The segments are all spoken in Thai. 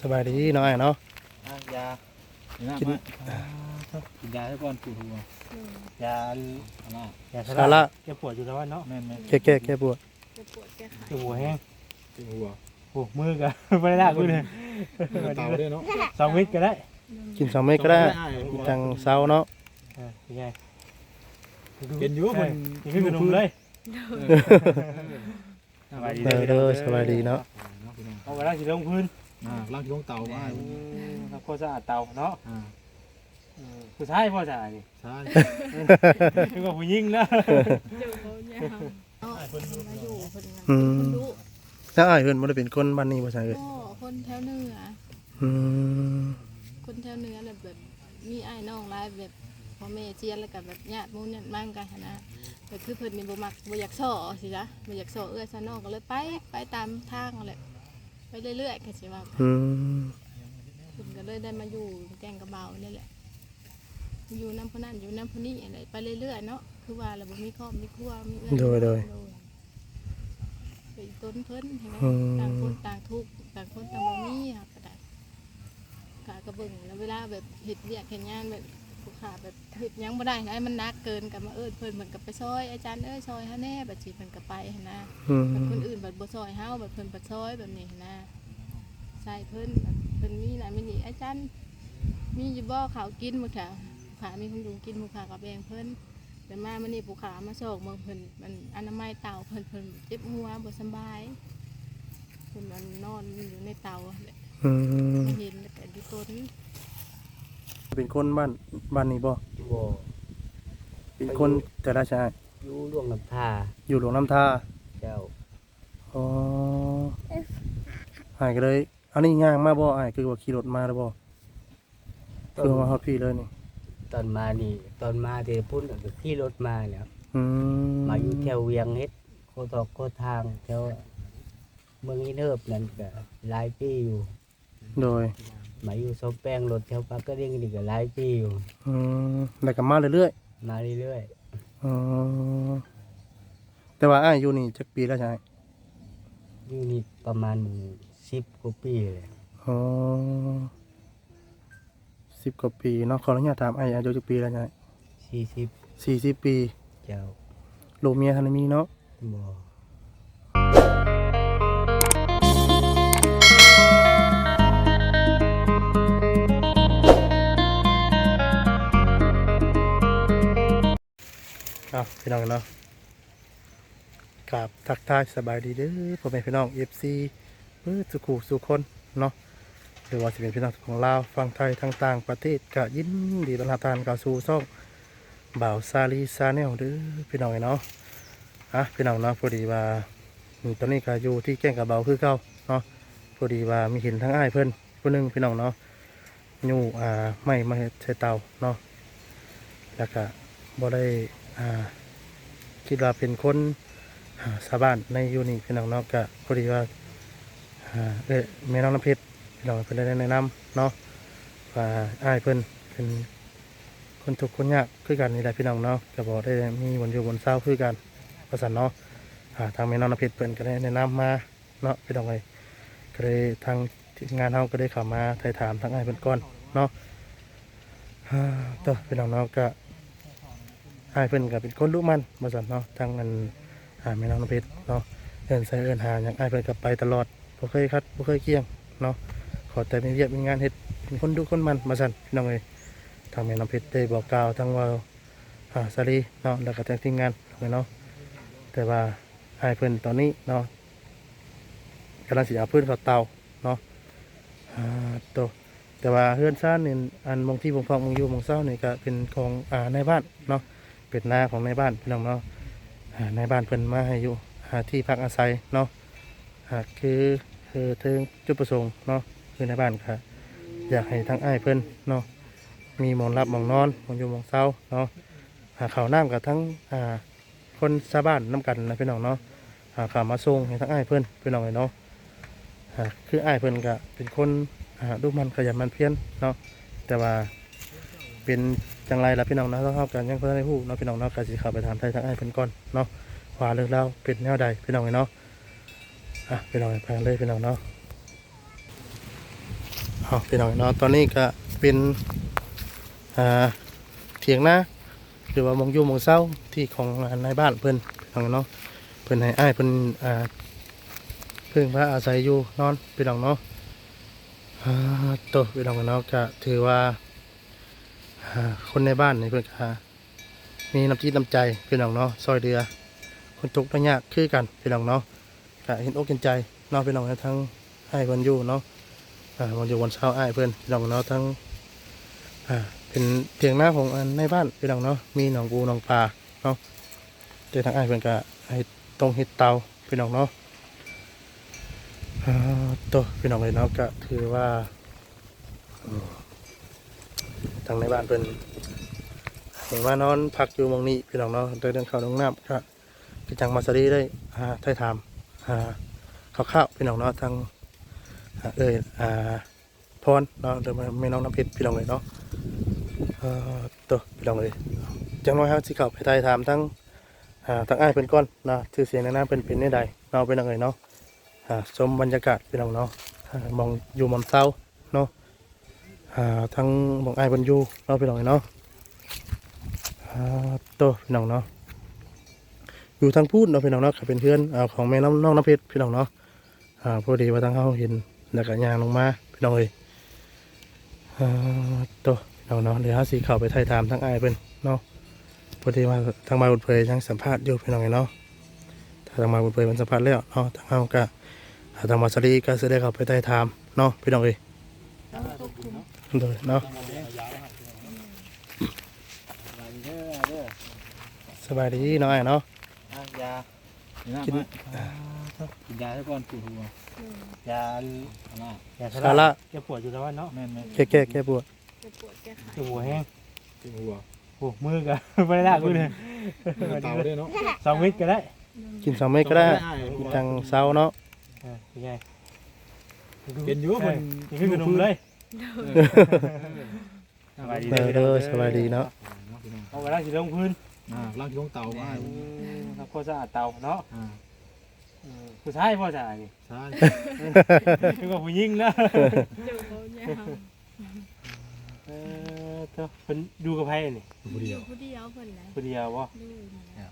สบายดีน้อยเนาะ อะยากินกินกินยาให้ก่อนปวดหัวยาอันน่ะอย่าสาระแกปวดอยู่แล้ววะเนาะแม่นแม่นแก้แก้แก้ปวดจะปวดแก้ไขจะหัวแห้งปวดหัวโอ้มือกัน ไม่ได้ลากมือเลยเตาด้วยเนาะสองวิตก็ได้กินสองเม็ดก็ได้กินทางเช้าเนาะเออเป็นไงเป็นอยู่ว่าเอมัอนกินขึ้นกระดุมเลยสบายดีเออเด้อสบายดีเนาะเอาไปล้างสีลงพื้น อ่าล่างที่ลงเตาว่าทำความสะอาดเตาเนาะอ่าเออผู้ชายพ่อสะอาดนี่ ใช่คือว่าผู้หญิงนะเดี๋ยวเขาเนี่ยเอาคนมาอยู่คนอืนั้นมคนดุแล้วอ้ายเพิ่นบ่ได้เป็นคนบ้านนี้บ่ใช่เอ้ยก็คนแถวเหนืออืมคนแถวเหนือน่ะแบบมีไอ้ายน้องหลายแบบพ่อแม่เจียนแล้วก็แบบญาติหมู่ญาติมั่งกันหั้นนะแต่คือเพิ่นนี่บ่มักบ่อยากซ้อสิจ๊ะบ่อยากซ้อเอื้อซะน้องก็เลยไปไปตามทางนั่นแหละ ไปเรื่อยๆก็สิว่าอืมเพิ่นก็เลยได้มาอยู่แกงกระเบานี่แหละ อยู่น้ำพนันอยู่น้ำพนี้อะไรไปเรื่อยๆเนาะคือว่าเราบ่มีครอบมีครัวมีเอื้อโดยโดย ไปต้นเพิ่นเห็นไหมอืม ต่างคนต่างทุกข์ต่างคนต่างบ่มีค่ะก็ได้กะกระเบิ่งแล้วเวลาแบบเฮ็ดเวียกเฮ็ดงานแบบ ผู้ขาแบบเฮ็ดหยังบ่ได้นะมันหนักเกินกับมาเอิ้นเพิ่นเหมือนกับไปซอยอาจารย์เอ้ยซอยเฮาแน่บัดสิเพิ่นก็ไปหันนะอืม แบบคนอื่นแบบบ่ซอยเฮาแบบเพิ่นบ่ซอยแบบนี้หั้นนะใช่เพิ่นแบบเพิ่นมีน่ะมีนี่อาจารย์มีอยู่บ่ข้าวกินมื้อค่ะผู้ขามีของดูกินผู้ขาก็แบ่งเพิ่นแต่มามื้อนี้ผู้ขามาโศกเมืองเพิ่นมันอนามัยเตาเพิ่นเพิ่นเจ็บหัวบ่สำบายคุณมันนอนอยู่ในเตาแหละ อืมไม่เห็นแล้วก็อยู่ต้น เป็นคนบ้านบ้านนี้บ่บ่เป็นคนแต่ละชาติอยู่ล่วงน้ำท่าอยู่หลวงน้ำท่าเจ้าอ๋ออ้ายก็เลยอันนี้ย่างมาบ่อ้ายคือว่าขี่รถมาแล้วบ่คือมาฮอดพี่เลยนี่ตอนมานี่ ตอนมาที่พุ่นก็ขี่รถมาแล้วอืมมาอยู่แถวเวียงเฮ็ดโคตอกโคทางแถวเมืองอินเทิบนั่นก็หลายปีอยู่ โดย มาอยู่สมแป้งรถแถวปากกระดิ่งนี่ก็หลายปีอยู่ อืมแล้วก็มาเรื่อยมาเรื่อยๆอ๋อแต่ว่าอ้ายอยู่นี่จักปีแล้วใช่ไหมๆอยู่นี่ประมาณสิบกว่าปีเลยอ๋อสิบกว่าปีเนาะขออนุญาตถามอ้ายอายุจักปีแล้วใช่ไหมสี่สิบสี่สิบปีเจ้าลูกเมียทันได้มีเนาะบ่ เอาพี่น้องเนาะกราบทักทายสบายดีเด้อพ่อแม่พี่น้องเอฟซีเพื่อสุขุสุคนเนาะหรือว่าสิเป็นพี่น้องของลาวฟังไทยทางต่างประเทศก็ยินดีต้อนรับทานเข้าสู่ช่องบ่าวซาลีซาแนลเด้อพี่น้องเนาะอะพี่น้องเนาะพอดีว่าตอนนี้ก็อยู่ที่แก้งกระเบาคือเก่าเนาะพอดีว่ามีเห็นทั้งอ้ายเพิ่นผู้หนึงพี่น้องเนาะอยู่อ่าไม่มาใส่เตาเนาะแล้วก็บ่ได้ คิดว่าเป็นคนอ่าชาวบ้านในยูนี่พี่น้องเนาะก็พอดีว่าเอ้ยแม่น้องน้ำเพชรพี่น้องเพิ่นได้แนะนำเนาะว่าอ้ายเพิ่นเป็นคนทุกข์คนยากคือกันนี่แหละพี่น้องเนาะก็บอกได้มีบนอยู่บนเศร้าคือกันประสานเนาะทางแม่น้องน้ำเพชรเพิ่นก็ได้แนะนำมาเนาะพี่น้องเลยก็เลยทางงานเฮาก็ได้เข้ามาไถ่ถามทางอ้ายเพิ่นก่อนเนาะต่อพี่น้องเนาะก็ อายเพิ่นก็เป็นคนรู้มันมาสั่นเนาะทางอันหาแม่น้องน้ำเพชรเนาะเอินใส่เอินหาอย่างอายเพิ่นก็ไปตลอดบ่เคยคัดบ่เคยเกี่ยงเนาะขอแต่มีเวียกมีงานเฮ็ดเป็นคนดูคนมันมาสั่นพี่น้องเอ้ยทางแม่น้ำเพชรได้บอกกล่าวทางว่าหาสาลีเนาะแล้วก็ทางทีมงานเนาะแต่ว่าอายเพิ่นตอนนี้เนาะกำลังสิเอาพื้นเขาเตาเนาะอ่าโตแต่ว่าเฮือนซ่านนี่อันมองที่ผมฟังมองอยู่มองเศร้านี่ก็เป็นของอ่าในบ้านเนาะ เป็นหน้าของในบ้านพี่น้องเนาะอ่าในบ้านเพิ่นมาให้อยู่หาที่พักอาศัยเนาะหาคือคือถึงจุดประสงค์เนาะคือในบ้านค่ะอยากให้ทั้งอ้ายเพิ่นเนาะมีหมอนรับหมองนอนหมองอยู่หมองเศร้าเนาะหาข้าวน้ำกับทั้งอ่าคนชาวบ้านน้ำกันนะพี่น้องเนาะหาข้าวมาส่งให้ทั้งอ้ายเพิ่นพี่น้องเลยเนาะคืออ้ายเพิ่นก็เป็นคนดูมันขยันมันเพี้ยรเนาะแต่ว่าเป็น จังไรล่ะพี่น้องเนาะต้องเข้ากันยังเพื่อนให้ผู้เนาะพี่น้องเนาะก็สิเข้าไปถามไทยทางไอ้ายเพิ่นก่อนเนาะว่าเรื่องราวเป็นแนวใดพี่น้องเนาะอะพี่น้องไปเลยพี่น้องเนาะเอาพี่น้องเนาะตอนนี้ก็เป็นอ่าเถียงนาหรือว่ามองยู่มองเศร้าที่ของในบ้านเพิ่นพี่น้องเนาะเพิ่นให้อ้ายเพิ่นอ่าเพิ่งพระอาศัยอยู่นอนพี่น้องเนาะอ่าโตพี่น้องเนาะก็ถือว่า คนในบ้านนี่เพิ่อนก็มีน้ำจิตน้ำใจพี่น้องเนาะซอยเดือ คนตกข์ได้ยากคือกันพี่น้องเนาะก็เห็นอกเห็นใจเนาะพี่น้องทั้งให้เพิ่นอยู่เนาะวันอยู่วันเช้าอ้เพื่อนพี่น้องเนาะทั้งอ่าเป็นเตียงหน้าของอันในบ้านพี่น้องเนาะมีหนองกูหนองปลาเนาะเดี๋ยวทางอ้เพื่อนก็ให้ตรงเฮ็ดเตาพี่น้องเนาะตัวพี่น้องเลยเนาะก็ถือว่า ทางในบ้านเพื่นเห็นว่านอนพักอยู่มองนี้พี่น้องเนาะเดินเดินเข้าห้องน้ำก็ก็จังมาสรีได้อ่าไทยถามอ่าข้าวๆพี่น้องเนาะทางเอ้ยอ่าพรเนาะเดี๋ยวมาไม่น้องน้ำเพชรพี่น้องเลยเนาะเอ่อตัวพี่น้องเลยจังน้อยครับสิเข้าไปไทยถามทั้งอ่าทั้งอ้ายเป็นก้อนนะชื่อเสียงในน้ำเป็นเป็นได้ใดเนาะเป็นยังไงเนาะอ่าชมบรรยากาศพี่น้องเนาะมองอยู่มอมเศร้า เนาะอ่าทั้งมองอ้ายเป็นยูเนาะพี่น้องเนาะอ่าตัวพี่น้องเนาะอยู่ทางพูดเนาะพี่น้องเนาะเป็นเพื่อนของแม่น้องน้องน้ำเพชรพี่น้องเนาะพอดีว่าทางเขาเห็นแล้วก็ยางลงมาพี่น้องเอ้ยอ่าตัวพี่น้องเนาะเดี๋ยวเขาสีเข้าไปไทยตามทั้งไอ้เพิ่นเนาะพอดีว่าทางมาบุญเผยยังสัมภาษณ์อยู่พี่น้องเอ้ยเนาะถ้าทางมาบุญเผยมันสัมภาษณ์แล้วเนาะทางเขาก็ทางมาสรีก็จะได้เข้าไปไทยตามเนาะพี่น้องเอ้ย โดยเนาะเด้อเด้อสบายดีเนาะไอ้ายเนาะอะยากิกินนกินยาให้ก่อนปวดหัวอืมยาอะไรอย่าสาระอย่าปวดอยู่แล้วเนาะแม่นแม่นแก้แก้แก้ปวดจะปวดแก้ไขจะหัวแห้งปวดหัวโอ้มือกันไม่ได้ลากมือเลยเตาด้วยเนาะสองมิตรก็ได้ กินสองเม็ดก็ได้จังเศร้าเนาะเออเป็นไงเป็นอยู่เอเพิ่อนนี่คือขนมเลย สบายดีเออเด้อสบายดีเนาะเอาไปล้างสีลงพื้นอ่าล้างที่ห้องเตามาทำความสะอาดเตาเนาะอ่าเออผู้ชายพ่อจ่ายนี่ใช่คือว่าผู้หญิงนะเจ้าเขาเนี่ยเออเจ้าเป็นดูกับไพ่นี่ผู้เดียวผู้เดียวเพิ่นนะผู้เดียววะดูนะ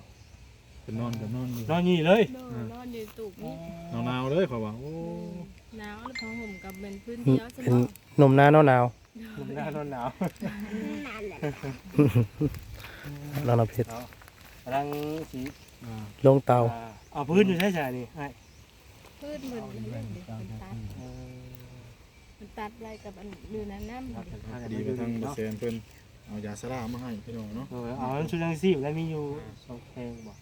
เป็นนอนกับนอนอยู่นอนนี่เลยโดนนอนอยู่ตูบนี่หนาวๆเลยเขาว่าโอ้ หนาวแล้วพอห่มกับเป็นพื้นอืมเดียวใช่เป็นไหมนมหน้าเนาะหนาวหนุ่มหน้านอนหนาวเราเราเพชรกำลังสีอ่าลงเตา อ่าเอาพื้นอยู่ใช่ไหมนี่ไอ้พื้นมันเรื่องเด็กมันตัดเออมันตัดอะไรกับอันดูนั้นน้ำครับดีไปทางเปอร์เซ็นต์เพิ่นเอายาสลามาให้พี่น้องเนาะเออเอาชุดยังซีบแล้วมีอยู่สองเพลงบ่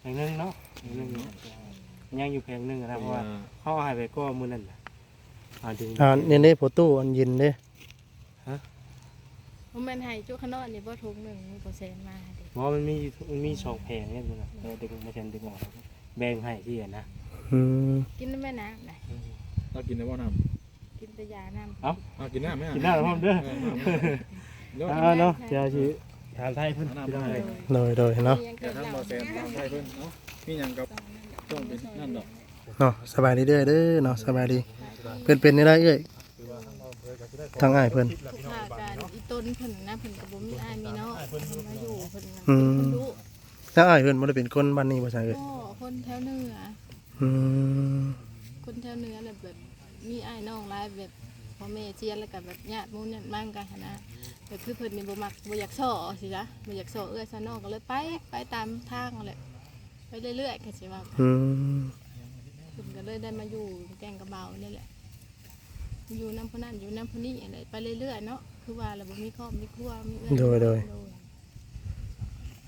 เพลงหนึงเนาะเพลงหนึงอยู่ ยังอยู่เพลงหนึงอะนะเพราะว่าเขาเอาใหายไปก็มือนั่นน่ะอ่าดึงอ่าเนี่ยนี่โพตู้อันเย็นเด้เพราะมันให้จุกขนอดนี่บ่ทุกหนึ่งมีเปอร์เซ็นต์มาเด็กเพราะว่ามันมีมันมีสองเพลงเนี่ยมันน่ะเออดึงมาเช่นดึงออกแบ่งให้ที่อะนะอืมกินได้ไหมน้ำไหนเรากินได้บ่น้กินแต่ยาน้ำเอ้าำเอากินน้ำไหมกินได้หรือเปล่าเด้อแล้วอ่าเนาะเดี๋ยวสิถามไทยเพิ่นพี่น้องเลยโดยโดยเนาะ ยังเดี๋เกิยวดทางเหเปล่าอร์เซ็นต์ตามไทยเพิ่นเนาะมีหยังกับ ต้องเป็นนั่นดอกเนาะสบายดีเด้อเด้อเนาะสบายดีเพิ่นเป็นนี่ได้เอ้ยทางอ้ายเพิ่นทุกภาการอีต้นเพิ่นนะเพิ่นก็บ่มีอ้ายมีน้องเพิ่นมาอยู่เพิ่นน่ะอืมเพิ่นรู้ทางอ้ายเพิ่นบ่ได้เป็นคนบ้านนี้บ่ใช่เอ้ยก็คนแถวเหนืออืมคนแถวเหนือน่ะแบบมีอ้ายน้องหลายแบบพ่อแม่เจียนแล้วก็แบบญาติหมู่ญาติมั่งกันหั้นนะแต่คือเพิ่นนี่บ่มักบ่อยากซ้อสิจ๊ะบ่อยากซ้อเอื้อซะน้องก็เลยไปไปตามทางนั่นแหละ ไปเรื่อยๆก็สิว่าอืมเพิ่นก็เลยได้มาอยู่แกงกระเบานี่แหละ อยู่น้ำพนันอยู่น้ำพนี้อะไรไปเรื่อยๆเนาะคือว่าเราบ่มีครอบมีครัวมีเอื้อโดยโดย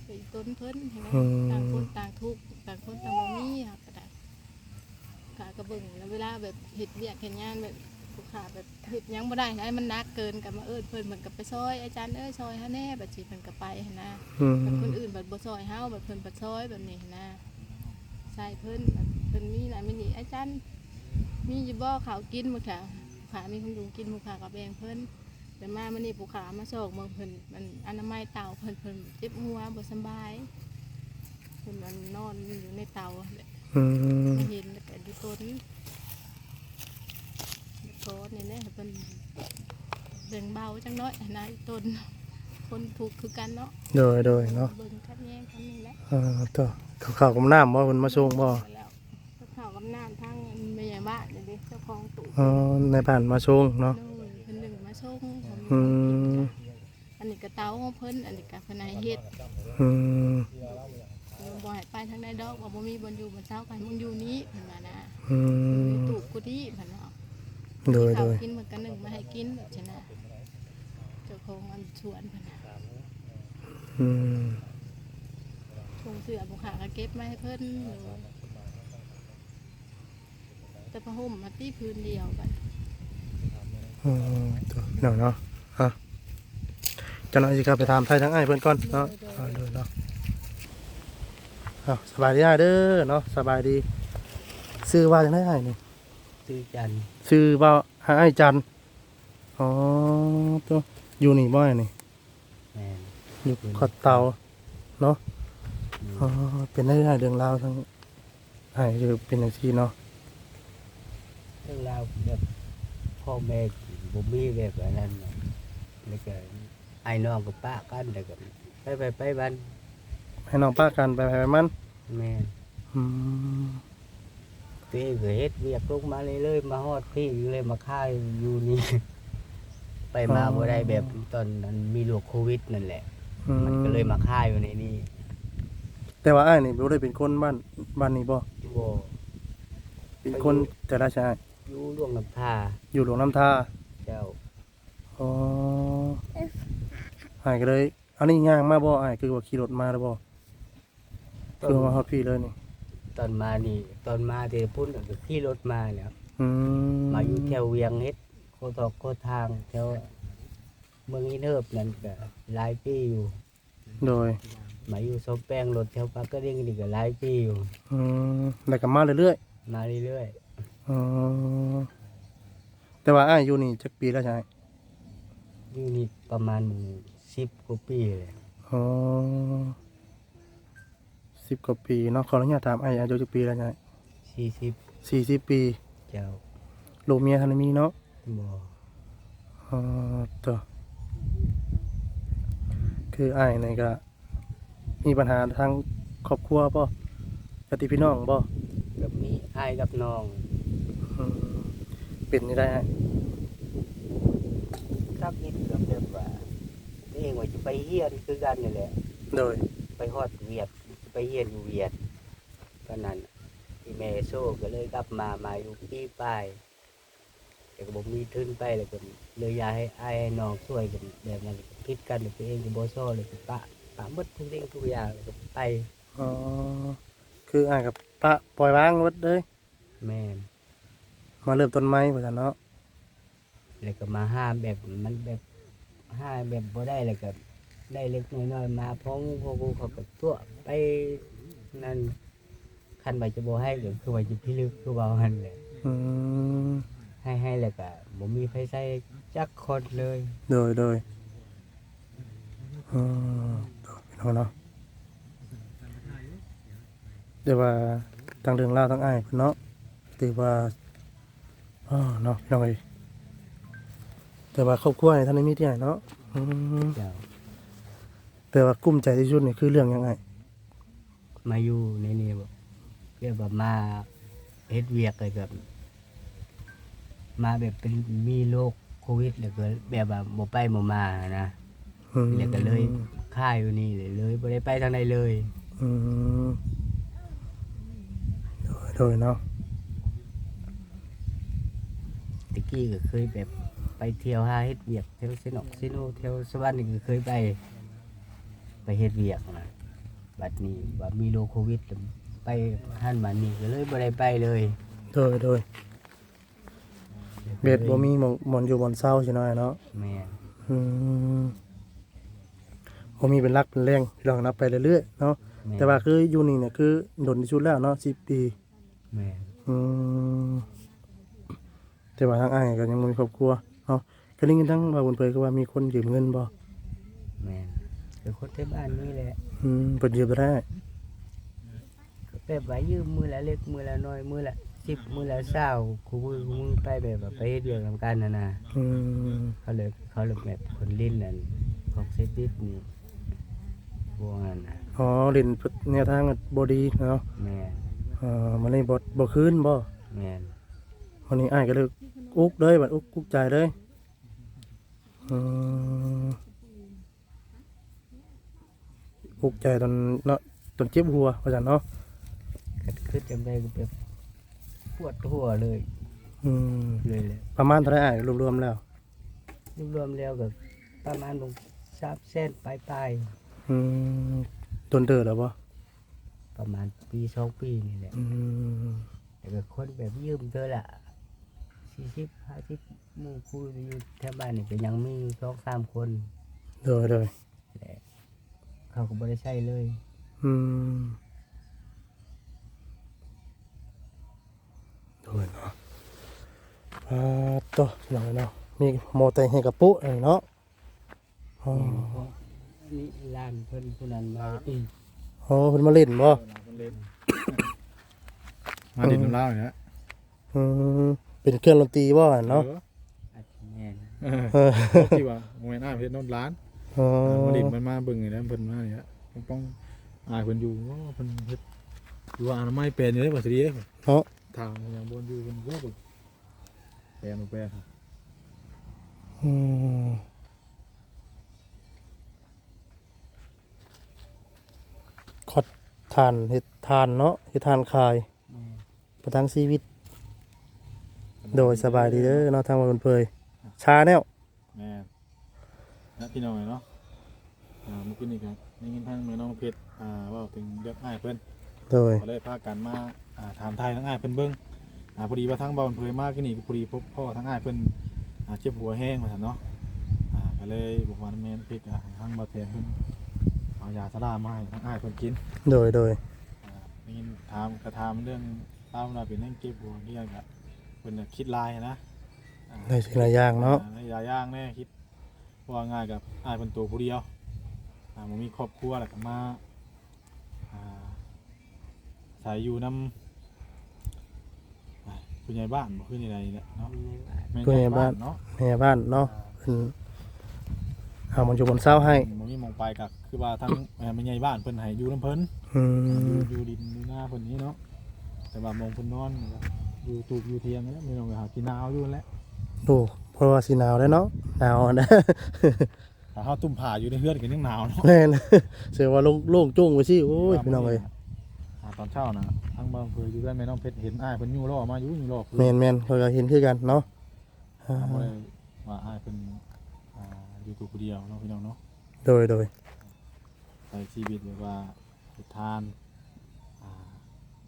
ไปต้นเพิ่นเห็นไหมอืม ต่างคนต่างทุกข์ต่างคนต่างบ่มีค่ะก็ได้ขากระเบิ่งแล้วเวลาแบบเฮ็ดเวียกเฮ็ดงานแบบ ผู้ขาแบบเฮ็ดหยังบ่ได้นะมันหนักเกินกับมาเอิ้นเพิ่นเหมือนกับไปซอยอาจารย์เอ้ยซอยเฮาแน่บัดสิเพิ่นก็ไปหันนะอืม แบบคนอื่นแบบบ่ซอยเฮาแบบเพิ่นบ่ซอยแบบนี้หั้นนะใช่เพิ่นแบบเพิ่นมีหลายมินิอาจารย์มีอยู่บ่ข้าวกินหมดค่ะผู้ขามีของลุงกินผู้ขากับแบ่งเพิ่นแต่มามื้อนี้ผู้ขามาส่งเมืองเพิ่นมันอนามัยเต่าเพิ่นเพิ่นเจ็บหัวบ่สำบายเพิ่นมันนอนอยู่ในเตาแหละ อืมมาเห็นแล้วก็อยู่ต้น ขอเนี่ยเนี่ยเพิ่นแบ่งเบาจังน้อยในายตนคนถูกคือกันเนาะโดยโดยเนาะเบิ่งกันแย่งกันนี่แหละเออตัวข้าวๆกับน้ำบ่เพิ่นมาส่งบ่แล้วก็ข่าวกำนานทางไม่ใหญ่บ้านเดี๋ยวนี้เจ้าของตู่อ๋อในบ้านมาส่งเนาะเพิ่นหนึ่งมาส่งอืมอันนี้ก็เตาของเพิ่นอันนี้ก็เพิ่นให้เฮ็ดอืมบ่ให้ไปทางใดดอกว่าบ่มีบนอยู่บนเช้ากันมึงอยู่นี้เพิ่นว่านะอืมตู่กูดีเพิ่นเนาะ โดยที่โดเขายกินเหมือนกันหนึ่งมาให้กินแบบชนะเจ้าของอันสวนเพิ่นน่ะอืมทงเสือบุขาก็เก็บมาให้เพิ่นอยู่แต่ผ้าห่มมาตีพื้นเดียวกันอืมตัวพี่น้องเนาะฮะจะน้อยสิครับไปถามไทยทั้งอ้ายเพิ่นก่อนเนาะเอาเด้อเนาะเอาสบายดีอ้ายเด้อเนาะสบายดี ซื้อว่าจังได๋อ้ายนี่ ตื้อจันทร์ชื่อว่าหาไอ้จันทร์อ๋อตัวอยู่นี่บ่อยนี่แม่นอยู่ขอดเตาเนาะอ๋อเป็นได้ได้เรื่องราวทั้งไอ้คือเป็นอย่างที่เนาะเรื่องราวแบบพ่อแม่บ่มีแบบอันนั้นน่ะแล้วก็ไอ้น้องกับป้ากันแล้วก็ไปไปไปบ้านให้น้องป้ากันไปไปไปมันแม่น อืม ตัวเองก็เฮ็ดเวียกลงมาเรื่อยๆมาฮอดพี่เลยมาค่ายอยู่นี่ ไปมาบ่ได้แบบตอนนั้นมีโรคโควิดนั่นแหละ อืมันก็เลยมาค่ายอยู่ในนี้แต่ว่าไอ้ายนี่บ่ได้เป็นคนบ้านบ้านนี้บ่บ่เป็นคนแต่ละชาติอยู่ล่วงน้ำท่าอยู่หลวงน้ำท่าเจ้าอ๋อไอ้ายก็เลย อันนี้ย่างมาบ่ไอ้ายคือว่าขี่รถมาหรือบ่ตอคือว่าฮอดพี่เลยนี่ ตอนมานี่ ตอนมาที่พุ่นก็ขี่รถมาแล้วอืมมาอยู่แถวเวียงเฮ็ดโคตอกโคทางแถวเมืองอินเทิบนั่นก็หลายปีอยู่โดยมาอยู่สมแป้งรถแถวปากกระดิ่งนี่ก็หลายปีอยู่ อืมแล้วก็มาเรื่อยๆมาเรื่อยอ๋อแต่ว่าอ้ายอยู่นี่จักปีแล้วใช่ไหมๆอยู่นี่ประมาณสิบกว่าปีเลยอ๋อ สิบกว่าปีเนาะขออนุญาตถามอ้ายอายุจักปีแล้วใช่ไหมสี่สิบสี่สิบปีเจ้าลูกเมียทันได้มีเนาะบ่อ๋อตัวคืออ้ายนี่ก็มีปัญหาทางครอบครัวป่ะกติพี่น้องป่ะก็มีอ้ายกับน้องเป็นนี่ได้อ้ายครับนิดก็แบบว่าตัวเองว่าจะไปเฮียนคือกันนี่แหละโดย ไปฮอดเวียด ไปเฮียนอยู่เวียดตอนนั้นที่แม่โซ่ก็เลยกลับมามาอยู่ปีปลายแต่ก็บอกมีทุนไปแล้วก็เลยอยากให้อ้ายให้น้องช่วยกันแบบนั้นคิดกันแล้วตัวเองก็บ่โซ่เลยก็ปะปะหมดทุกเรื่องทุกอย่างแล้วก็ไปอ๋อคืออ้ายกับปะปล่อยวางหมดเลยแม่นมาเริ่มต้นไม้ป่ะจ๊ะเนาะแล้วก็มาห้ามแบบมันแบบห้ามแบบบ่ได้แล้วก็ ได้เล็กน้อยๆมาพ้องพวกกูเขาก็ตัวไปนั่นคันไปจะบ่ให้ก็คือว่าจะพิลึกคือเว่าหันแหละอืมให้ให้แล้วก็บ่มีไฟใส่จักคนเลยโดยโดยอืมตัวพี่น้องเนาะเดี๋ยวว่าทางเรื่องเล่าวทางอ้ายเพิ่นเนาะถือว่าอ๋อเนาะพี่น้องเอ้ยแต่ว่าครอบครัวนี่ท่านได้มีที่ไหนเนาะอืม เจ้า แต่ว่ากุ้มใจที่สุดนี่คือเรื่องยังไงมาอยู่ในนี้บ่เรียกว่ามาเฮ็ดเวียกเลยแบบ มาแบบเป็นมีโรคโควิดแล้วก็แบบว่าบ่ไปบ่มานะอืมแล้วก็เลยค่ายอยู่นี่เลยเลยบ่ได้ไปทางใดเลยอืมโดยโดยเนาะตะกี้ก็เคยแบบไปเที่ยวหาเฮ็ดเวียกเที่ยวเซนอกเซโนเที่ยวสวรรค์นี่ก็เคยไป ไปเฮ็ดเวียกนะบัดนี้ว่ามีโรคโควิดแล้วไปท่านมานี่ก็เลยบ่ได้ไปเลยโดยโดยเบ็ดบ่มีหมองหมอนอยู่บนเศร้าใช่น้อยเนาะแม่นอืมผมมีเป็นรักเป็นแรงพี่ลองนับไปเรื่อยๆเนาะม่นแต่ว่าคืออยู่นี่เนี่ยคือโดนที่สุดแล้วเนาะสิบปีแม่นอืมแต่ว่าทางอ้ายก็ยังบ่มีครอบครัวเนาะก็ได้ยินทั้งว่าบนเผยก็ว่ามีคนยืมเงินบ่แม่น คือคนที่บ้านนี่แหละอืมเพิ่นยืมบ่ได้ ก็แบบว่ายืมมือละเล็กมือละน้อยมือละสิบมื้อละเช้ากูมือกูมือไปแบบว่าไปเฮ็ดเรื่องนํกันน่ะนะอืมเขาเลยเขาเลยแบบคนลิ้นนั่นของเซติสนี่พวกนั้นน่ะอ๋อเล่นแนวทางบ่ดีเนาะแม่นเอ่อมันนี่บ่บ่คืนบ่แม่นวันนี้อ้ายก็เลยอุกเลยบัดอุกอุกใจเลยอืม อุกใจตอนเนาะตอนเจ็บหัวว่าซั่นเนาะก็คือจำได้ก็แบบปวดหัวเลยอืมเลยแหละประมาณเท่าไหร่อ้ายรวมๆแล้วรวมๆแล้วก็ประมาณลงสามเส้นปลายอืมต้นเดือแล้วบ่ๆประมาณปีสองปีนี่แหละอืมแต่ก็คนแบบยืมเธอละสี่สิบห้าสิบหมู่คุยอยู่แถวบ้านนี่ก็ยังมีอยู่สองสามคนโดยโดยแหละ เขาก็บ่ได้ใช้เลย อืมโดยเนาะอ่าต่อหน่อยเนาะมีโมอไตให้กับปุ๊อันนี้เนาะอ๋ออันนี้ร้านเพิ่นผู้นั้นมาอีกอ๋อเพิ่นมาเล่นบ่มันเล่นมาดินน้ำลาวเนี่ยอืมเป็นเครื่องดนตรีบ่เนาะอาจจะแม่นเออเออที่ว่าโมเมนต์อ้ายเพชรนนร้าน อ๋อมาดินมันมาเบิ่งอย่างนั้นเพิ่นมาเนี่ยป้องอายเพิ่นอยู่ว่าเพิ่นเฮ็ดอยู่ว่าอนามัยเป็นอยู่ได้บ่สิเด้เนาะทางอยังบนอยู่เพิ่นบ่แปลนบ่แปลนอืมขอดทานเฮ็ดทานเนาะเฮ็ดทานขายประทังชีวิต โดยสบายดีเด้อเนาะทางวันเพยชาแนวแม่ นนะพี่น้องเนาะอ่าเมื่อกี้นี่ครับได้ยินทางแม่น้องเพชรอ่าเว่าถึงเรื่องอ้ายเพิ่นโดยก็เลยพากันมาอ่าถามไทยทั้งอ้ายเพิ่นเบิ่งอ่าพอดีว่าทั้งเบาเผยมากก็นี่ก็พอดีพบพ่อทั้งอ้ายเพิ่นอ่าเจ็บหัวแห้งมาซั่นเนาะอ่าก็เลยบอกว่าแม่นพริกอะให้ทั้งบ่าวแทนเพิ่นเอายาสลามาให้ทั้งอ้ายเพิ่นกิน โดยโดยอ่าได้ยินถามกระถามเรื่องเล่าว่าเป็นเรื่องเก็บหัวที่ยังก็เพิ่นน่ะคิดลายนะอ่าในสิ่งหลายอย่างเนาะ อ่ในยาย่างแน่คิด ว่าง่ายกับอ้ายเพิ่นตัวผู้เดียวอ่าบ่มีครอบครัวแล้วก็มาอ่าสายอยู่น้ำอ่าผู้ใหญ่บ้านบ่ขึ้นอะไรเนี่ยเนาะในบ้านแม่ผู้ใหญ่บ้าน เนาะแม่บ้านเนาะเพิ่นเอามันอยู่บนเสาให้บ่มีหมองไปกับคือว่าทั้งแม่ใหญ่บ้านเพิ่นให้อยู่น้ำเพิ่นอือยู่มอยู่ดินอยู่หน้าเพิ่นนี้เนาะแต่ว่ามองเพิ่นนอนนี่ก็อยู่ตูบอยู่เทียงนี่แหละไม่ต้องไปหากินหนาวอยู่นั่นแหละโอ้เพ ราะว่าสิหนาวแล้วเนาะหนาวนะถ้าเฮาตุ่มผ้าอยู่ในเฮือนก็ยังหนาวเนาะแม่นเสียว่าโล่งโล่งจุ้งไปสิโอ้ยพี่น้องเอ้ยอ่าตอนเช้าน่ะทั้งบางเพิ่นอยู่ด้วยแม่น้องเพชรเห็นอ้ายเพิ่นอยู่รอมาอยู่อยู่รอแม่นแม่นเขาก็เห็นคือกันเนาะอ่าบ่ได้ว่าอ้ายเพิ่นอ่าอยู่ตัวผู้เดียวเนาะพี่น้องเนาะโดยโดยใช้ชีวิตแบบว่าเฮ็ดทานอ่า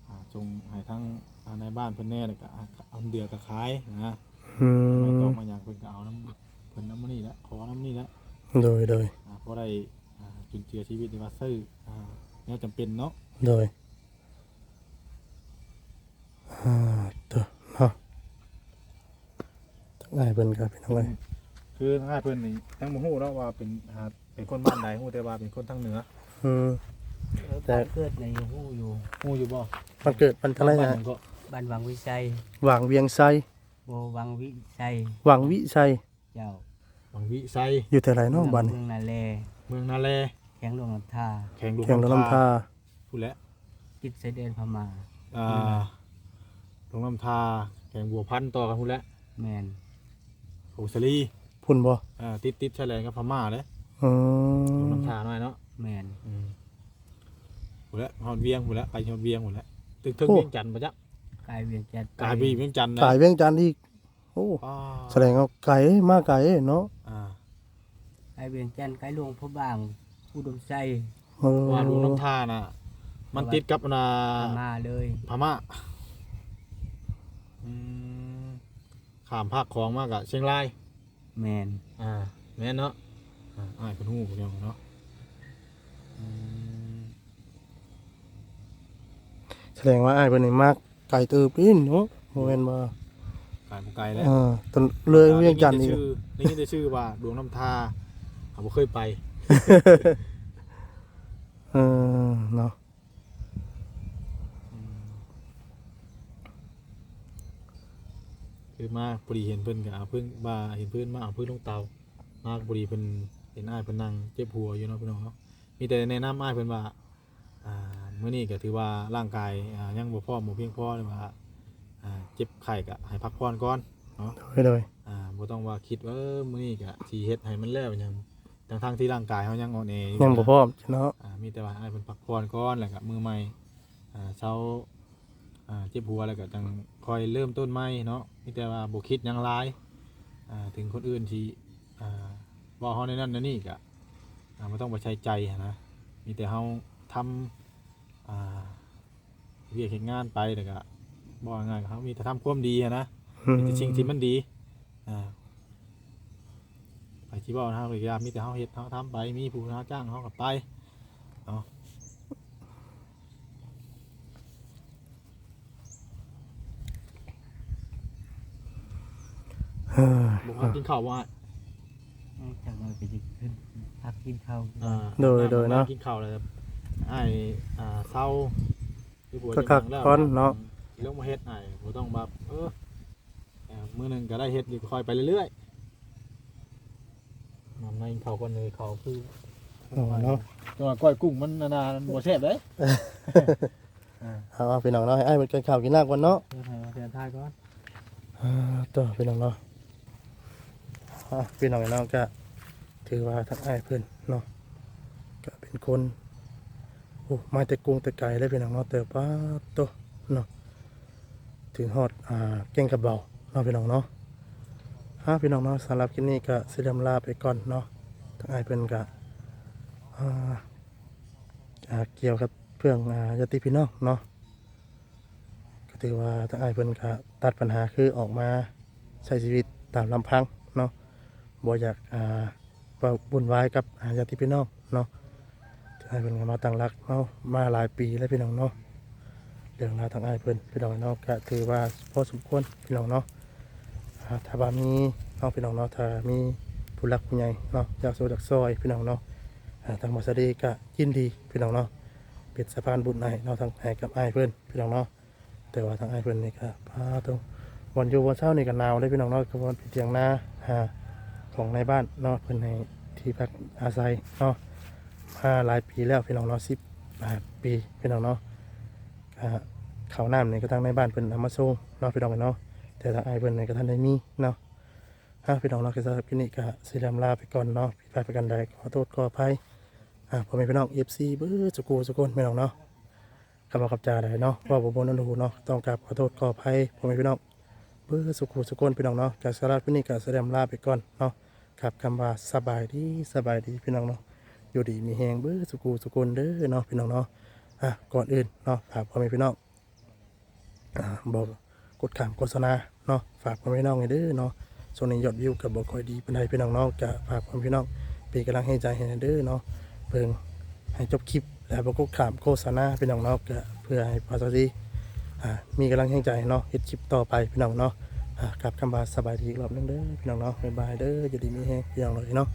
อ่าจงให้ทั้งอ่าในบ้านเพิ่นแน่เลยก็อ่าเอาเดือก็ขายนะ อืไม่ต้อมงมาอย่างเพิ่นก็เอาน้ำเพิ่นน้ำมันนี่แหละขอน้ำนี่แหละโดยโดยอ่าเพราะได้อ่าจุนเจือชีวิตในว่าซื้ออ่าแนวจำเป็นเนาะโดยอ่าตัวเนาะทั้งง่ายเพิ่นครับพี่น้องเอ้ยคือง่ายเพิ่นนี่ทั้งบ่ฮู้เนาะว่าเป็นหาเป็นคนบ้านใดฮู้แต่ว่าเป็นคนทางเหนืออืม แต่ บ้านเกิดในหู้อยู่ฮู้อยู่บ่มันเกิดมันอะไรบ้านนะหยังก็บ้านวังวิชัยหวังเวียงไซ โบวังวิชัยหวังวิชัยเจ้าบางวิไซอยู่แต่ไหนเนาะบ้านเมืองนาแลเมืองนาแลแข้งหลวงน้ำท่าแข่งหลวงแข่งรถน้ำทาพูดแล้วติดชายแดนพม่าอ่าหลวงน้ำทาแข่งบัวพันธุ์ต่อกันพูดแล้วแมนโอซาลีพุ่นบ่อ่าติดติดชายแดนกับพม่าเลยอืหลวงมน้ำทาหน่อยเนาะแมนอืมหมดแล้วฮอดเวียงหมดแล้วไปฮอดเวียงหมดแล้วตึกถึงโอ้เวียงจันทร์ปะจ๊ะ กายเวียงจันทร์กายบีเวียงจันทร์นะสายเวียงจันทร์ที่โอ้อ่าแสดงว่าไกลมาไกลเนาะอ่ากายเวียงจันทร์กายหลวงพระบางอุดมไซเออว่าหลวงน้ำทาน่ะ มันติดกับนาพม่าเลยพม่าอืมข้ามภาคของมากอะเชียงราย แมนอ่าแม่นเนาะอ่าอ้ายเป็นหูผมยังเนาะอืมแสดงว่าอ้ายเพิ่นนี่มากไก ลเติบอีนเนาะบ่แม่นบ่ไกลบ่ไกลแล้วเออตนเลยเวียงจันทร์ได้อีกชื่อได้ยินแต่ชื่อว่าดวงน้ำทาเขาบ่เคยไปเออเนาะคือมาพอดีเห็นเพิ่นก็เอาเพิ่นบ่าเห็นเพิ่นมาเอาเพิ่นลงเตามาพอดีเพิ่นเห็นอ้ายเพิ่นนั่งเจ็บหัวอยู่เนาะพี่น้องเนาะมีแต่แนะนำอ้ายเพิ่นว่าอ่า มื้อนี้ก็ถือว่าร่างกายอ่ายังบ่พร้อมบ่เพียงพอเลยว่าอ่าเจ็บไข้ก็ให้พักผ่อนก่อนเนาะโดยโดยอ่าบ่ต้องว่าคิดว่าเออมื้อนี้ก็สิเฮ็ดให้มันแล้วหยังทั้งๆที่ร่างกายเฮายังอ่อนแออยู่ยังบ่พร้อมเนาะอ่ามีแต่ว่าให้เพิ่นพักผ่อนก่อนแล้วก็มือใหม่อ่าเช้าอ่าเจ็บหัวแล้วก็จังค่อยเริ่มต้นใหม่เนาะมีแต่ว่าบ่คิดหยังหลายอ่าถึงคนอื่นที่อ่าว่าเฮาในนั้นในนี่ก็อ่าบ่ต้องไปใช้ใจหั้นนะมีแต่เฮาทำ อ่าเวียกเฮ็ดงานไปแล้วก็บ่ว่าง่ายๆก็เฮามีแต่ทำความดีหั้นนะอืมมีแต่สิ่งที่มันดีอ่าไปที่บ้านเฮาก็อย่ามีแต่เฮาเฮ็ดเฮาทำไปมีผู้เฮาจ้างเฮาก็ไปเนาะเฮ้ยบ่พากินข้าวบ่ฮะจากนั้นก็จะขึ้นพักกินข้าวอ่าโดยโดยเนาะ กินข้าวแล้ว อ้ายอ่าเช้าคือผัวก็จะคักนั่งแล้วก่อนเนาะลงมาเฮ็ดอ้ายบ่ต้องแบบเออเอ่อมื้อหนึงก็ได้เฮ็ดอยู่ค่อยไปเรื่อยๆนำในข้าวก่อนเลยข้าวคืออ๋อเนาะจังหวะก้อยกุ้งมันนานๆบ่แซ่บเด้เอาพี่น้องเนาะให้อ้ายมันกินข้าวกินน้ำก่อนเนาะเดี๋ยวให้มาเปลี่ยนทายก่อนอ่าต่อพี่น้องเนาะอะพี่น้องเนาะก็ถือว่าทั้งอ้ายเพื่อนเนาะก็เป็นคน โอ้มาแต่กรุงแต่ไกลเลยพี่น้องเนาะแต่ป้าโตเนาะถึงฮอดอ่าเก่งกับเบาเนาะพี่น้องเนาะฮะพี่น้องเนาะสำหรับคลิปนี้ก็สิลำลาไปก่อนเนาะทั้งอ้ายเพื่นก็อ่าเกี่ยวกับเพื่องอ่าญาติพี่น้องเนาะก็ถือว่าทางไอ้ายเพิ่นก็ตัดปัญหาคือออกมาใช้ชีวิตตามลำพังเนาะบ่อยากอ่าว่าวุ่นวายกับอาญาติพี่น้องเนาะ ทางอ้เพิ่นมาตั้งรักเนาะมาหลายปีแล้วพี่น้องเนาะเรื่องราวทางอ้ายเพิ่นพี่น้องเนาะก็ถือว่าพอสมควรพี่น้องเนาะอ่าถ้าว่ามีเนาะพี่น้องเนาะถ้ามีผู้หลักผู้ใหญ่เนาะอยากสู้ดักซอยพี่น้องเนาะทางบริษัทก็ยินดีพี่น้องเนาะเป็นสะพานบุญให้เนาะทางให้กับอ้ายเพิ่นพี่น้องเนาะแต่ว่าทางไอ้เพิ่นนี่ก็พาตรงวันอยู่วันเช้านี่ก็หนาวเลยพี่น้องเนาะก็วันเป็นเตียงหนาหาของในบ้านเนาะเพิ่นให้ที่พักอาศัยเนาะ มาหลายปีแล้วพี่น้องเนาะสิบปีพี่น้องเนาะข้าวน้ำนี่ยก็ทางในบ้านเพิ่นเอามาส่งเนาะพี่น้องเนาะแต่ทางไอเพิ่นนี่ยก็ท่านได้มีเนาะฮะพี่น้องเนาะก็สำหรับคลิปนี้ก็สิลำลาไปก่อนเนาะผิดพลาดประการใดขอโทษขออภัยอ่าพอแม่พี่น้อง FC เบื้อสกูสกคนพี่น้องเนาะคำว่าขับจาได้เนาะว่าบ่บนนั่นหูเนาะต้องกราบขอโทษขออภัยพอแม่พี่น้องเพื่อสุขุสุขคนพี่น้องเนาะจากสาราพินีการแสดงลาไปก่อนเนาะครับคำว่าสบายดีสบายดีพี่น้องเนาะ อยู่ดีมีแหงเบื่อสุขุสุขคนเด้อเนาะพี่น้องเนาะอะก่อนอื่นเนาะฝากพ่อแม่พี่น้องอ่าบอกกดขามโฆษณาเนาะฝากพ่อแม่พี่น้องให้เด้อเนาะช่วนี้ยอดวิวกับบ่ค่อยดีปานใดพี่น้องเนาะจะฝากพ่อแม่พี่น้องเป็นกำลังให้ใจให้เด้อเนาะเพิ่งให้จบคลิปแล้วประกบขามโฆษณาพี่น้องเนาะก็เพื่อให้พอสดีอ่ามีกำลังแห่งใจเนาะเฮ็ดคลิปต่อไปพี่น้องเนาะอ่ากลับคำบาสบายดีอีกรอบนึงเด้อพี่น้องเนาะบ๊ายบายเด้ออยู่ดีมีแฮงพี่น้องเลยเนาะ